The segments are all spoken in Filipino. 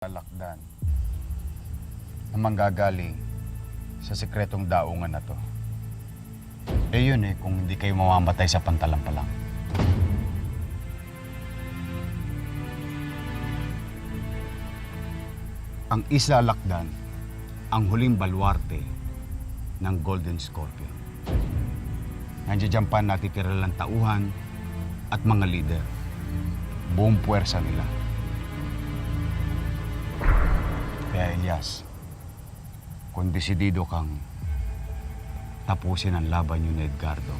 Lakdan na manggagaling sa sekretong daungan na to. Eh yun eh, kung hindi kayo mamamatay sa pantalang pa lang. Ang Isla Lakdan, ang huling baluarte ng Golden Scorpion. Nandiyan pa natitira lang tauhan at mga leader. Buong puwersa nila. Kaya Elias, kung desidido kang tapusin ang laban niyo ni Edgardo,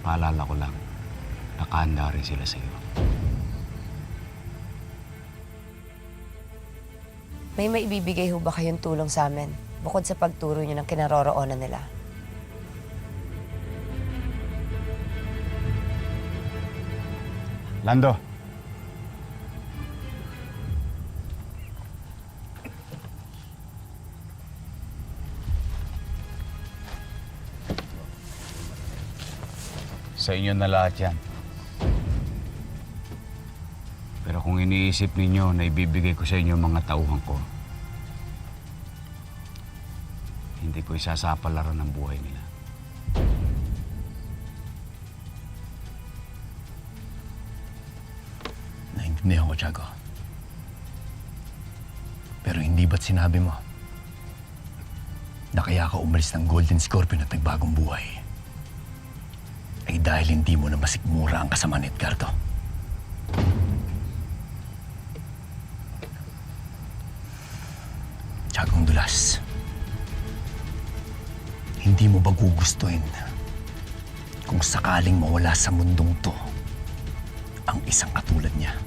paalala ko lang, nakahanda rin sila sa iyo. May maibibigay ho ba kayong tulong sa amin bukod sa pagturo niyo ng kinaroroonan nila? Lando, sa inyo na lahat yan. Pero kung iniisip ninyo na ibibigay ko sa inyo mga tauhan ko, hindi ko isasapalaran ang buhay nila. Naintindihan ko, Tiago. Pero hindi ba't sinabi mo na kaya ka umalis ng Golden Scorpion at nagbagong buhay ay dahil hindi mo na masikmura ang kasama ni Edgardo? Tiagong Dulas, hindi mo ba gugustuhin kung sakaling mawala sa mundong to ang isang katulad niya?